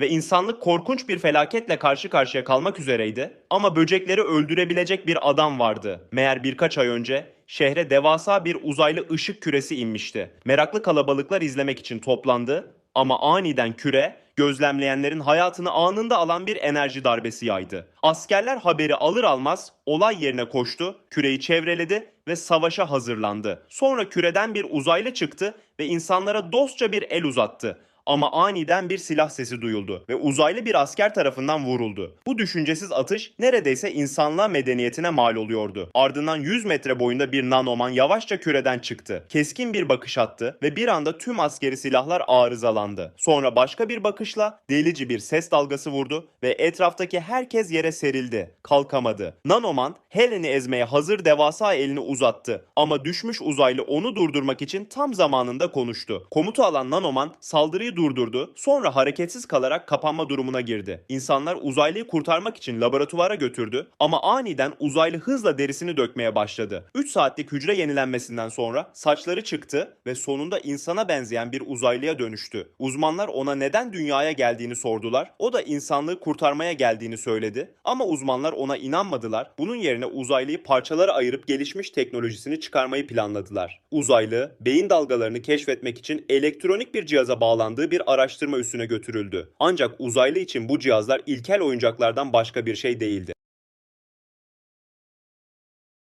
ve insanlık korkunç bir felaketle karşı karşıya kalmak üzereydi. Ama böcekleri öldürebilecek bir adam vardı. Meğer birkaç ay önce şehre devasa bir uzaylı ışık küresi inmişti. Meraklı kalabalıklar izlemek için toplandı ama aniden küre gözlemleyenlerin hayatını anında alan bir enerji darbesi yaydı. Askerler haberi alır almaz olay yerine koştu, küreyi çevreledi ve savaşa hazırlandı. Sonra küreden bir uzaylı çıktı ve insanlara dostça bir el uzattı. Ama aniden bir silah sesi duyuldu ve uzaylı bir asker tarafından vuruldu. Bu düşüncesiz atış neredeyse insanlığa medeniyetine mal oluyordu. Ardından 100 metre boyunda bir nanoman yavaşça küreden çıktı. Keskin bir bakış attı ve bir anda tüm askeri silahlar arızalandı. Sonra başka bir bakışla delici bir ses dalgası vurdu ve etraftaki herkes yere serildi. Kalkamadı. Nanoman Helen'i ezmeye hazır devasa elini uzattı ama düşmüş uzaylı onu durdurmak için tam zamanında konuştu. Komutu alan Nanoman saldırıyı durdurdu. Sonra hareketsiz kalarak kapanma durumuna girdi. İnsanlar uzaylıyı kurtarmak için laboratuvara götürdü ama aniden uzaylı hızla derisini dökmeye başladı. 3 saatlik hücre yenilenmesinden sonra saçları çıktı ve sonunda insana benzeyen bir uzaylıya dönüştü. Uzmanlar ona neden dünyaya geldiğini sordular. O da insanlığı kurtarmaya geldiğini söyledi. Ama uzmanlar ona inanmadılar. Bunun yerine uzaylıyı parçalara ayırıp gelişmiş teknolojisini çıkarmayı planladılar. Uzaylı, beyin dalgalarını keşfetmek için elektronik bir cihaza bağlandığı bir araştırma üssüne götürüldü. Ancak uzaylı için bu cihazlar ilkel oyuncaklardan başka bir şey değildi.